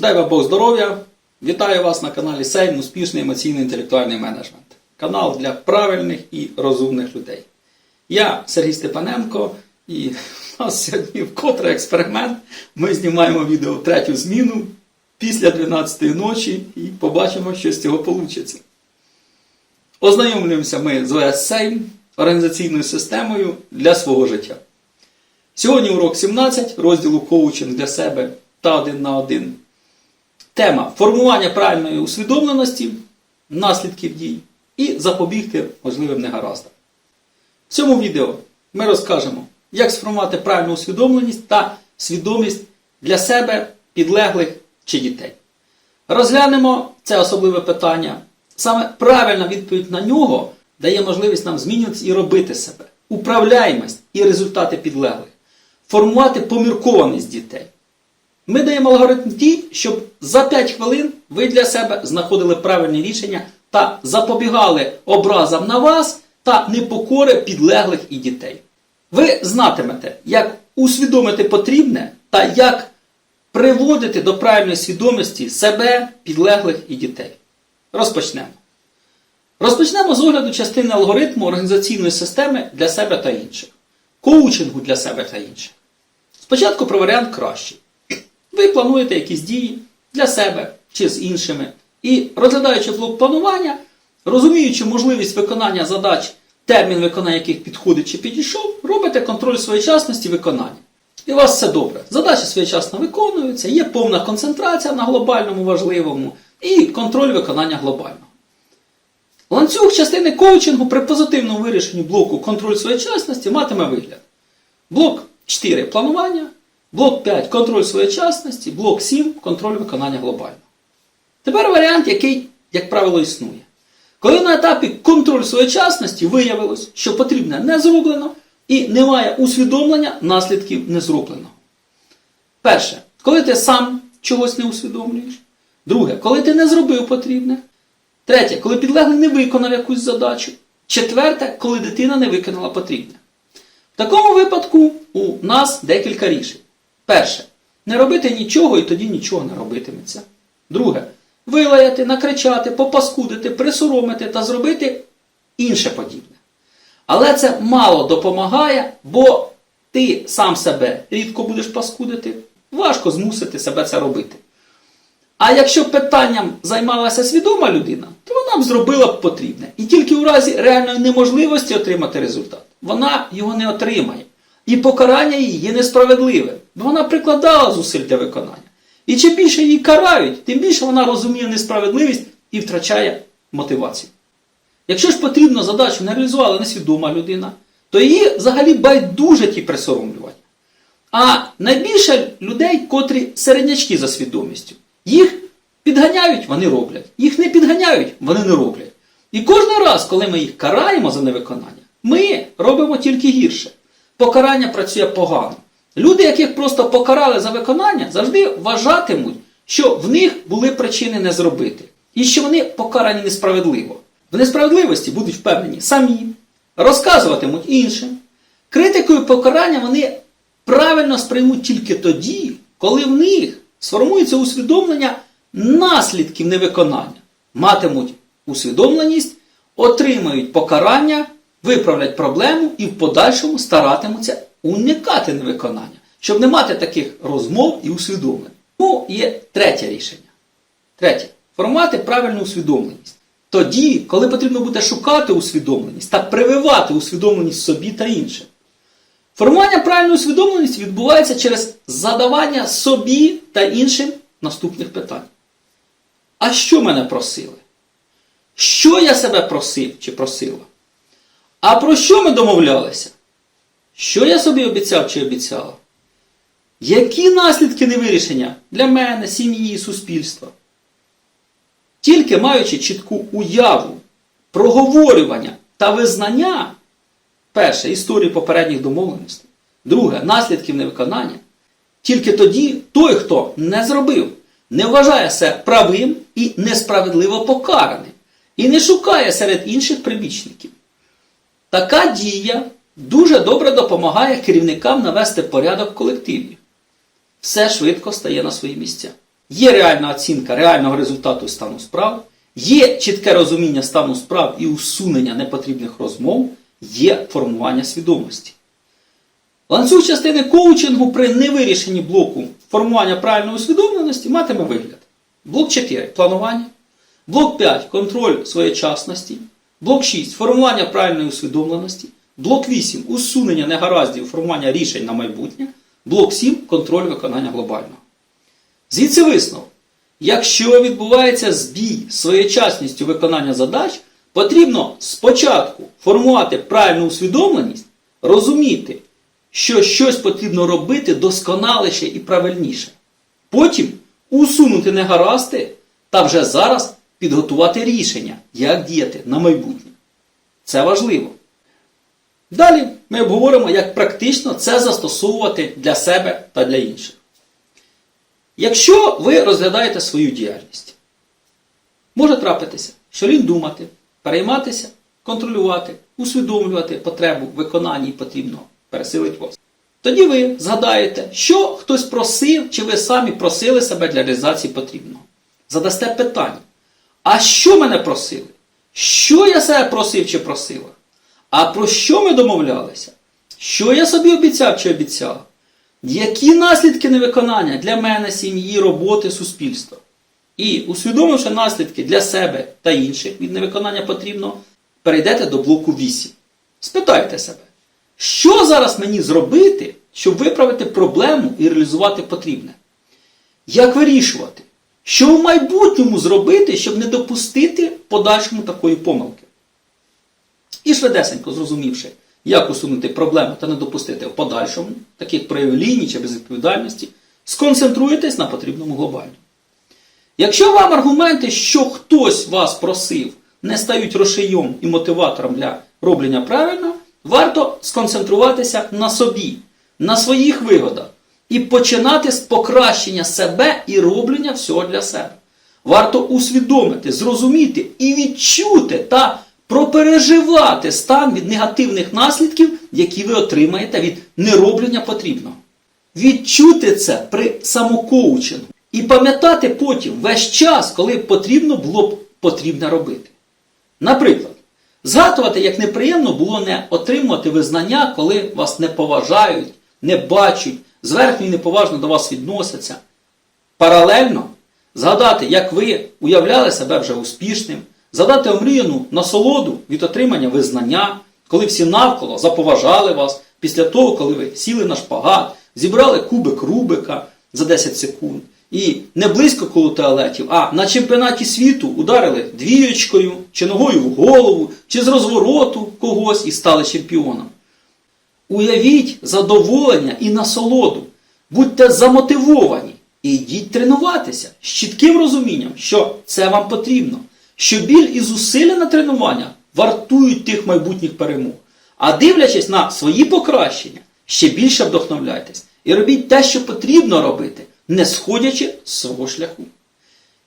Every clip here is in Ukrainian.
Дай вам Бог здоров'я! Вітаю вас на каналі Сейм Успішний емоційно-інтелектуальний менеджмент. Канал для правильних і розумних людей. Я Сергій Степаненко, і у нас сьогодні вкотре експеримент. Ми знімаємо відео в третю зміну після 12-ї ночі і побачимо, що з цього вийде. Ознайомлюємося ми з ОС Сейм, організаційною системою для свого життя. Сьогодні урок 17 розділу коучинг для себе та один на один. Тема формування правильної усвідомленості, наслідків дій і запобігти можливим негараздам. В цьому відео ми розкажемо, як сформувати правильну усвідомленість та свідомість для себе, підлеглих чи дітей. Розглянемо це особливе питання. Саме правильна відповідь на нього дає можливість нам змінюватися і робити себе, управляємость і результати підлеглих, формувати поміркованість дітей. Ми даємо алгоритм ті, щоб за 5 хвилин ви для себе знаходили правильні рішення та запобігали образам на вас та непокори підлеглих і дітей. Ви знатимете, як усвідомити потрібне та як приводити до правильної свідомості себе, підлеглих і дітей. Розпочнемо. Розпочнемо з огляду частини алгоритму організаційної системи для себе та інших, коучингу для себе та інших. Спочатку про варіант кращий. Ви плануєте якісь дії для себе чи з іншими. І розглядаючи блок планування, розуміючи можливість виконання задач, термін виконання яких підходить чи підійшов, робите контроль своєчасності виконання. І у вас все добре. Задачі своєчасно виконуються, є повна концентрація на глобальному важливому і контроль виконання глобального. Ланцюг частини коучингу при позитивному вирішенні блоку контроль своєчасності матиме вигляд. Блок 4 планування, блок 5 контроль своєчасності, блок 7 контроль виконання глобального. Тепер варіант, який, як правило, існує. Коли на етапі контроль своєчасності виявилось, що потрібне не зроблено і немає усвідомлення наслідків незробленого. Перше, коли ти сам чогось не усвідомлюєш. Друге, коли ти не зробив потрібне. Третє, коли підлеглий не виконав якусь задачу. Четверте, коли дитина не виконала потрібне. В такому випадку у нас декілька рішень. Перше, не робити нічого і тоді нічого не робитиметься. Друге, вилаяти, накричати, попаскудити, присоромити та зробити інше подібне. Але це мало допомагає, бо ти сам себе рідко будеш паскудити, важко змусити себе це робити. А якщо питанням займалася свідома людина, то вона б зробила б потрібне. І тільки у разі реальної неможливості отримати результат, вона його не отримає. І покарання її є несправедливим, бо вона прикладала зусиль для виконання. І чим більше її карають, тим більше вона розуміє несправедливість і втрачає мотивацію. Якщо ж потрібно задачу не реалізувала несвідома людина, то її взагалі байдуже ті присоромлювання. А найбільше людей, котрі середнячки за свідомістю. Їх підганяють, вони роблять. Їх не підганяють, вони не роблять. І кожен раз, коли ми їх караємо за невиконання, ми робимо тільки гірше. Покарання працює погано. Люди, яких просто покарали за виконання, завжди вважатимуть, що в них були причини не зробити. І що вони покарані несправедливо. В несправедливості будуть впевнені самі, розказуватимуть іншим. Критикою покарання вони правильно сприймуть тільки тоді, коли в них сформується усвідомлення наслідків невиконання, матимуть усвідомленість, отримають покарання, виправлять проблему і в подальшому старатимуться уникати невиконання, щоб не мати таких розмов і усвідомлень. Ну, є третє рішення. Третє формувати правильну усвідомленість. Тоді, коли потрібно буде шукати усвідомленість та прививати усвідомленість собі та іншим. Формування правильної усвідомленості відбувається через задавання собі та іншим наступних питань. А що мене просили? Що я себе просив чи просила? А про що ми домовлялися? Що я собі обіцяв чи обіцяла? Які наслідки невирішення для мене, сім'ї, суспільства? Тільки маючи чітку уяву, проговорювання та визнання, перше, історії попередніх домовленостей, друге, наслідків невиконання, тільки тоді той, хто не зробив, не вважає себе правим і несправедливо покараним, і не шукає серед інших прибічників. Така дія дуже добре допомагає керівникам навести порядок в колективі. Все швидко стає на свої місця. є реальна оцінка реального результату стану справ, є чітке розуміння стану справ і усунення непотрібних розмов, є формування свідомості. Ланцюг частини коучингу при невирішенні блоку формування правильної усвідомленості матиме вигляд. Блок 4 планування. Блок 5 контроль своєчасності. Блок 6 формування правильної усвідомленості. Блок 8 усунення негараздів, формування рішень на майбутнє. Блок 7 контроль виконання глобального. Звідси висновок. Якщо відбувається збій своєчасністю виконання задач, потрібно спочатку формувати правильну усвідомленість, розуміти, що щось потрібно робити досконаліше і правильніше. Потім усунути негаразди та вже зараз підготувати рішення, як діяти на майбутнє. Це важливо. Далі ми обговоримо, як практично це застосовувати для себе та для інших. Якщо ви розглядаєте свою діяльність, може трапитися, що лінь думати, перейматися, контролювати, усвідомлювати потребу в виконанні потрібного пересилить вас. Тоді ви згадаєте, що хтось просив, чи ви самі просили себе для реалізації потрібного. Задасте питання. А що мене просили? Що я себе просив чи просила? А про що ми домовлялися? Що я собі обіцяв чи обіцяла? Які наслідки невиконання для мене, сім'ї, роботи, суспільства? І усвідомивши наслідки для себе та інших від невиконання потрібно, перейдете до блоку 8. Спитайте себе, що зараз мені зробити, щоб виправити проблему і реалізувати потрібне? Як вирішувати? Що в майбутньому зробити, щоб не допустити подальшому такої помилки? І швидесенько зрозумівши, як усунути проблему та не допустити в подальшому таких проявів лінії чи безвідповідальності, сконцентруєтесь на потрібному глобально. Якщо вам аргументи, що хтось вас просив, не стають розшийом і мотиватором для роблення правильно, варто сконцентруватися на собі, на своїх вигодах і починати з покращення себе і роблення всього для себе. Варто усвідомити, зрозуміти і відчути та пропереживати стан від негативних наслідків, які ви отримаєте від нероблення потрібного. Відчути це при самокоучингу і пам'ятати потім весь час, коли потрібно було б потрібне робити. Наприклад, згадувати, як неприємно було не отримувати визнання, коли вас не поважають, не бачать, зверхньо і неповажно до вас відносяться. Паралельно згадати, як ви уявляли себе вже успішним, згадати омріяну насолоду від отримання визнання, коли всі навколо заповажали вас після того, коли ви сіли на шпагат, зібрали кубик Рубика за 10 секунд. І не близько коло туалетів, а на чемпіонаті світу ударили двієчкою, чи ногою в голову, чи з розвороту когось і стали чемпіоном. Уявіть задоволення і насолоду. Будьте замотивовані і йдіть тренуватися з чітким розумінням, що це вам потрібно, що біль і зусилля на тренування вартують тих майбутніх перемог. А дивлячись на свої покращення, ще більше вдохновляйтесь і робіть те, що потрібно робити, не сходячи з свого шляху.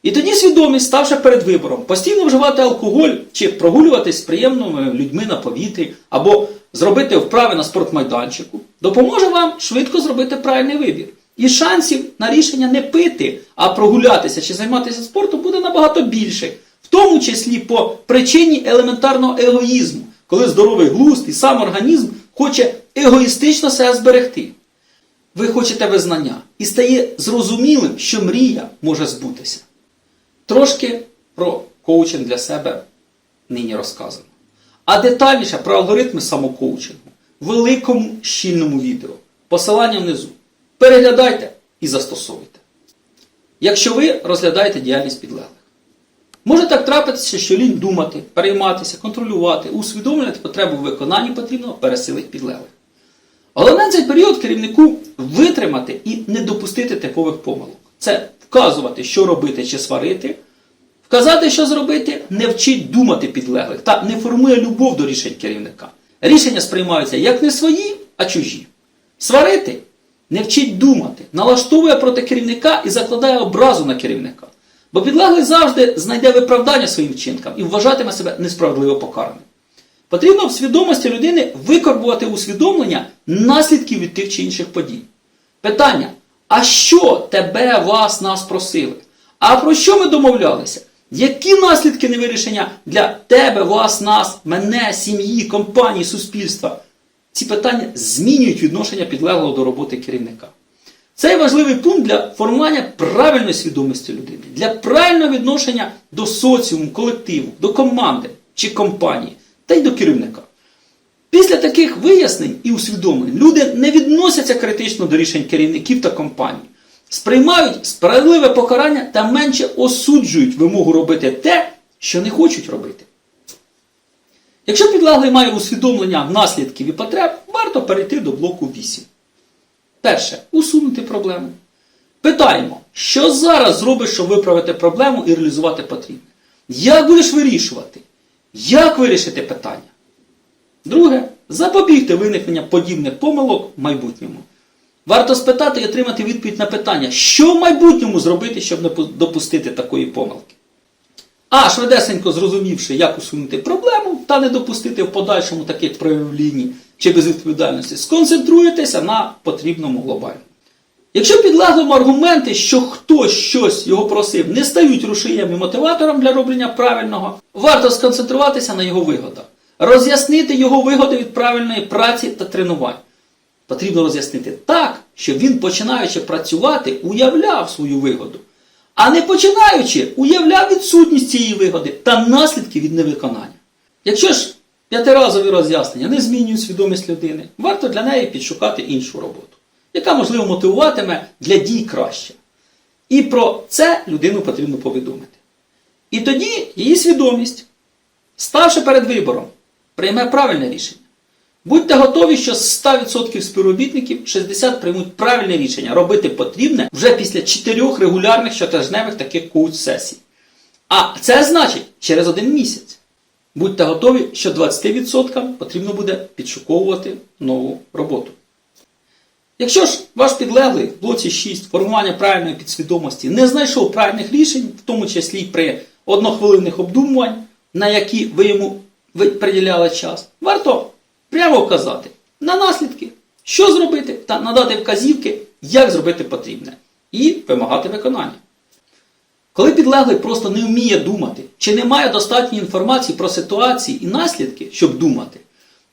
І тоді свідомість, ставши перед вибором, постійно вживати алкоголь чи прогулюватись з приємними людьми на повітрі, або зробити вправи на спортмайданчику, допоможе вам швидко зробити правильний вибір. І шансів на рішення не пити, а прогулятися чи займатися спортом буде набагато більше, в тому числі по причині елементарного егоїзму, коли здоровий глузд і сам організм хоче егоїстично себе зберегти. Ви хочете визнання, і стає зрозумілим, що мрія може збутися. Трошки про коучинг для себе нині розказано. А детальніше про алгоритми самокоучингу в великому щільному відео. Посилання внизу. Переглядайте і застосовуйте. Якщо ви розглядаєте діяльність підлеглих. Може так трапитися, що лінь думати, перейматися, контролювати, усвідомлювати потребу в виконанні потрібного пересилих підлеглих. Головне цей період керівнику витримати і не допустити типових помилок. Це вказувати, що робити чи сварити, вказати, що зробити, не вчить думати підлеглих та не формує любов до рішень керівника. Рішення сприймаються як не свої, а чужі. Сварити не вчить думати, налаштовує проти керівника і закладає образу на керівника. Бо підлеглий завжди знайде виправдання своїм вчинкам і вважатиме себе несправедливо покараним. Потрібно в свідомості людини викорбувати усвідомлення наслідків від тих чи інших подій. Питання: А що тебе, вас, нас просили? А про що ми домовлялися? Які наслідки невирішення для тебе, вас, нас, мене, сім'ї, компанії, суспільства? Ці питання змінюють відношення підлеглого до роботи керівника. Це важливий пункт для формування правильної свідомості людини, для правильного відношення до соціуму, колективу, до команди чи компанії, та й до керівника. Після таких вияснень і усвідомлень люди не відносяться критично до рішень керівників та компаній, сприймають справедливе покарання та менше осуджують вимогу робити те, що не хочуть робити. Якщо підлеглий має усвідомлення наслідків і потреб, варто перейти до блоку 8. Перше. Усунути проблему. Питаємо, що зараз зробиш, щоб виправити проблему і реалізувати потрібне? Як будеш вирішувати? Як вирішити питання? Друге, запобігти виникнення подібних помилок в майбутньому. Варто спитати і отримати відповідь на питання, що в майбутньому зробити, щоб не допустити такої помилки. А швидесенько зрозумівши, як усунути проблему та не допустити в подальшому таких проявів лінії чи безвідповідальності, сконцентруєтеся на потрібному глобально. Якщо підлеглому аргументи, що хтось щось його просив, не стають рушієм і мотиватором для роблення правильного, варто сконцентруватися на його вигодах, роз'яснити його вигоди від правильної праці та тренувань. Потрібно роз'яснити так, щоб він, починаючи працювати, уявляв свою вигоду, а не починаючи, уявляв відсутність цієї вигоди та наслідки від невиконання. Якщо ж п'ятиразові роз'яснення не змінюють свідомість людини, варто для неї підшукати іншу роботу, яка, можливо, мотивуватиме для дій краще. І про це людину потрібно повідомити. І тоді її свідомість, ставши перед вибором, прийме правильне рішення. Будьте готові, що з 100% співробітників 60 приймуть правильне рішення робити потрібне вже після 4 регулярних щотижневих таких коуч-сесій. А це значить через один місяць. Будьте готові, що 20% потрібно буде підшуковувати нову роботу. Якщо ж ваш підлеглий в блоці 6 формування правильної підсвідомості не знайшов правильних рішень, в тому числі при однохвилинних обдумувань, на які ви йому приділяли час, варто прямо вказати на наслідки, що зробити, та надати вказівки, як зробити потрібне, і вимагати виконання. Коли підлеглий просто не вміє думати, чи не має достатньої інформації про ситуації і наслідки, щоб думати,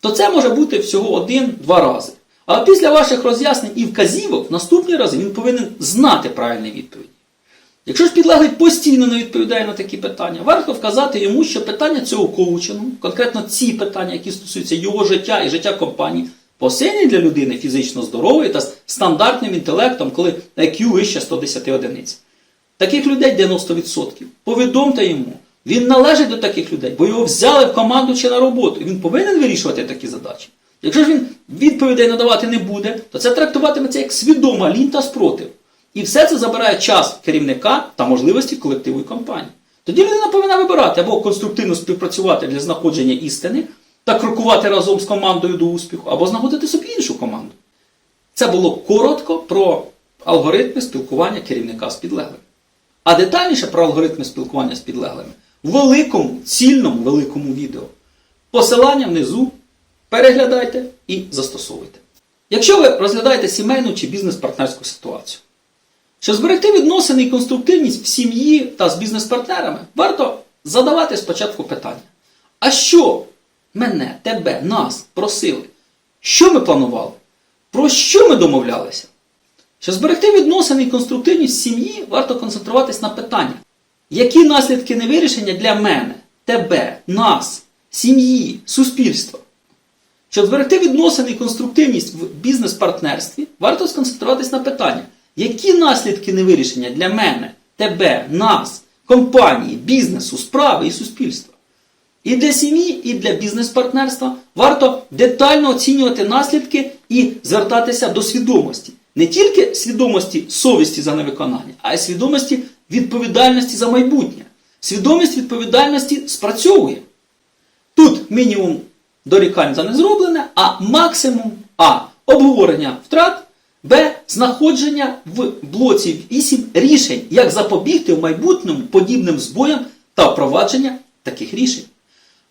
то це може бути всього один-два рази. А після ваших роз'яснень і вказівок, наступні рази він повинен знати правильні відповіді. Якщо ж підлеглий постійно не відповідає на такі питання, варто вказати йому, що питання цього коучингу, конкретно ці питання, які стосуються його життя і життя компанії, посильні для людини фізично здорової та з стандартним інтелектом, коли IQ вище 110 одиниць. Таких людей 90%. Повідомте йому, він належить до таких людей, бо його взяли в команду чи на роботу, і він повинен вирішувати такі задачі. Якщо ж він відповідей надавати не буде, то це трактуватиметься як свідома лінь та спротив. І все це забирає час керівника та можливості колективу і компанії. Тоді людина повинна вибирати або конструктивно співпрацювати для знаходження істини та крокувати разом з командою до успіху, або знаходити собі іншу команду. Це було коротко про алгоритми спілкування керівника з підлеглими. А детальніше про алгоритми спілкування з підлеглими в великому, цільному великому відео. Посилання внизу переглядайте і застосовуйте. Якщо ви розглядаєте сімейну чи бізнес-партнерську ситуацію, щоб зберегти відносини і конструктивність в сім'ї та з бізнес-партнерами, варто задавати спочатку питання: а що мене, тебе, нас просили? Що ми планували? Про що ми домовлялися? Щоб зберегти відносини і конструктивність в сім'ї, варто концентруватись на питання, які наслідки невирішення для мене, тебе, нас, сім'ї, суспільства? Щоб зберегти відносини і конструктивність в бізнес-партнерстві, варто сконцентруватись на питання, які наслідки невирішення для мене, тебе, нас, компанії, бізнесу, справи і суспільства. І для сім'ї, і для бізнес-партнерства варто детально оцінювати наслідки і звертатися до свідомості. Не тільки свідомості совісті за невиконання, а й свідомості відповідальності за майбутнє. Свідомість відповідальності спрацьовує. Тут мінімум дорікань за незроблене, а максимум А. Обговорення втрат, Б. Знаходження в блоці 8 рішень, як запобігти в майбутньому подібним збоям та впровадження таких рішень.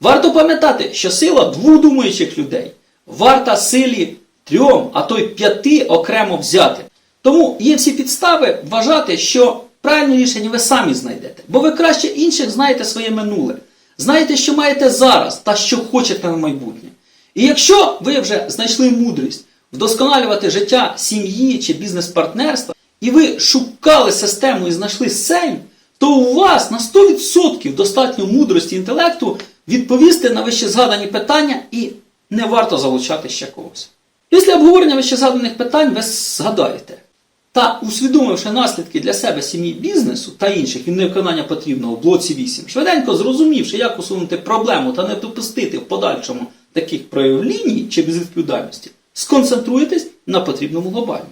Варто пам'ятати, що сила двох думаючих людей варта силі трьом, а то й п'яти окремо взяти. Тому є всі підстави вважати, що правильне рішення ви самі знайдете. Бо ви краще інших знаєте своє минуле. Знаєте, що маєте зараз та що хочете на майбутнє. І якщо ви вже знайшли мудрість вдосконалювати життя сім'ї чи бізнес-партнерства, і ви шукали систему і знайшли сейм, то у вас на 100% достатньо мудрості інтелекту відповісти на вище згадані питання і не варто залучати ще когось. Після обговорення вище згаданих питань ви згадаєте. Та усвідомивши наслідки для себе сім'ї бізнесу та інших від невиконання потрібного в блоці 8, швиденько зрозумівши, як усунути проблему та не допустити в подальшому таких проявів лінії чи безвідповідальності, сконцентруєтесь на потрібному глобальному.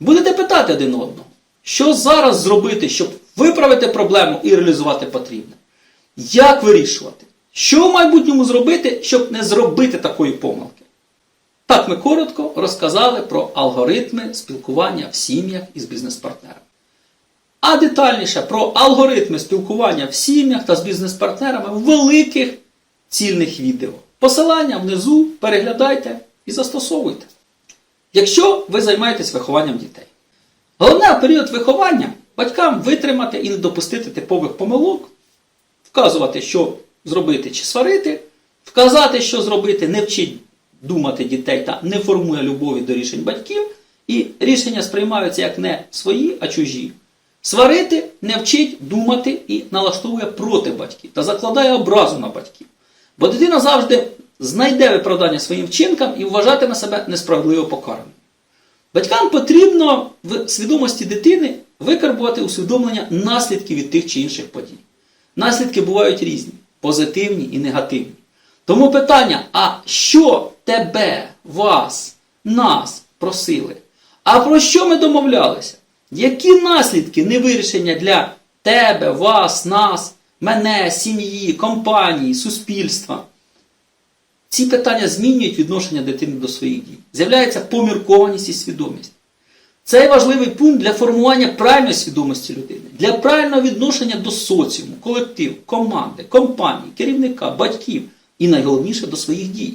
Будете питати один одного, що зараз зробити, щоб виправити проблему і реалізувати потрібне? Як вирішувати? Що в майбутньому зробити, щоб не зробити такої помилки? Так ми коротко розказали про алгоритми спілкування в сім'ях із бізнес-партнерами. А детальніше про алгоритми спілкування в сім'ях та з бізнес-партнерами в великих цільних відео. Посилання внизу переглядайте і застосовуйте. Якщо ви займаєтесь вихованням дітей. Головне в період виховання батькам витримати і не допустити типових помилок, вказувати, що зробити чи сварити, вказати, що зробити, не вчить думати дітей та не формує любові до рішень батьків, і рішення сприймаються як не свої, а чужі. Сварити не вчить думати і налаштовує проти батьків та закладає образу на батьків. Бо дитина завжди знайде виправдання своїм вчинкам і вважатиме себе несправедливо покараним. Батькам потрібно в свідомості дитини викарбувати усвідомлення наслідків від тих чи інших подій. Наслідки бувають різні, позитивні і негативні. Тому питання: а що тебе, вас, нас просили? А про що ми домовлялися? Які наслідки невирішення для тебе, вас, нас, мене, сім'ї, компанії, суспільства? Ці питання змінюють відношення дитини до своїх дій. З'являється поміркованість і свідомість. Це важливий пункт для формування правильної свідомості людини, для правильного відношення до соціуму, колективу, команди, компанії, керівника, батьків і найголовніше до своїх дій.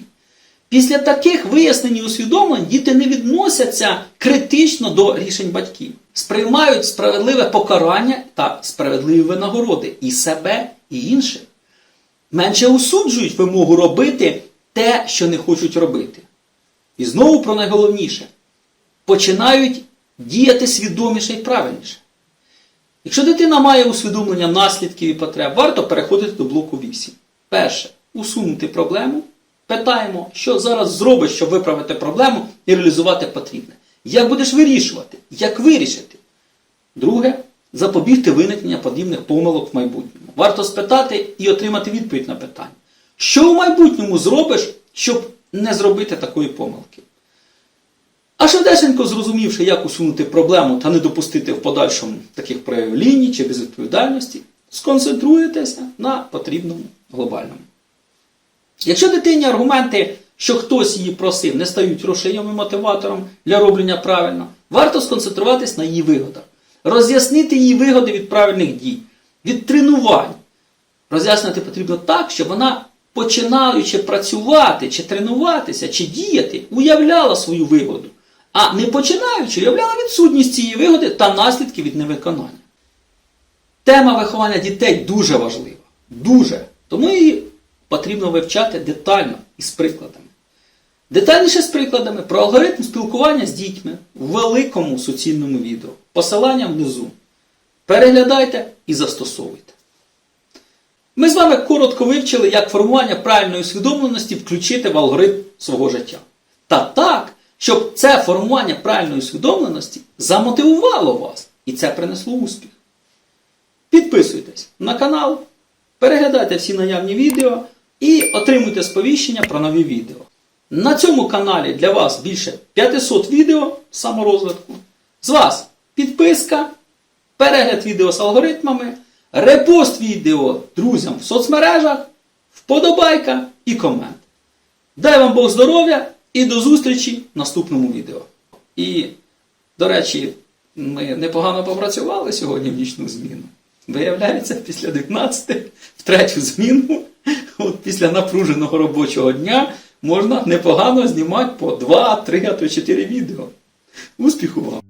Після таких вияснень і усвідомлень діти не відносяться критично до рішень батьків, сприймають справедливе покарання та справедливі винагороди і себе, і інших. Менше усуджують вимогу робити те, що не хочуть робити. І знову про найголовніше починають діяти свідоміше і правильніше. Якщо дитина має усвідомлення наслідків і потреб, варто переходити до блоку 8. Перше усунути проблему. Питаємо, що зараз зробиш, щоб виправити проблему і реалізувати потрібне. Як будеш вирішувати? Як вирішити? Друге, запобігти виникнення подібних помилок в майбутньому. Варто спитати і отримати відповідь на питання. Що в майбутньому зробиш, щоб не зробити такої помилки? А швидесенько зрозумівши, як усунути проблему та не допустити в подальшому таких проявів чи безвідповідальності, сконцентруєтеся на потрібному глобальному. Якщо дитині аргументи, що хтось її просив, не стають рушієм і мотиватором для роблення правильно, варто сконцентруватись на її вигодах, роз'яснити її вигоди від правильних дій, від тренувань. Роз'яснити потрібно так, щоб вона, починаючи працювати, чи тренуватися, чи діяти, уявляла свою вигоду, а не починаючи, уявляла відсутність цієї вигоди та наслідки від невиконання. Тема виховання дітей дуже важлива. Дуже. Тому її потрібно вивчати детально і з прикладами. Детальніше з прикладами про алгоритм спілкування з дітьми в великому суцільному відео. Посилання внизу. Переглядайте і застосовуйте. Ми з вами коротко вивчили, як формування правильної усвідомленості включити в алгоритм свого життя. Та так, щоб це формування правильної усвідомленості замотивувало вас і це принесло успіх. Підписуйтесь на канал, переглядайте всі наявні відео і отримуйте сповіщення про нові відео. На цьому каналі для вас більше 500 відео саморозвитку. З вас підписка, перегляд відео з алгоритмами, репост відео друзям в соцмережах, вподобайка і комент. Дай вам Бог здоров'я і до зустрічі в наступному відео. І, до речі, ми непогано попрацювали сьогодні в нічну зміну. Виявляється, після 19 в третю зміну, от після напруженого робочого дня, можна непогано знімати по 2, 3, а то 4 відео. Успіху вам!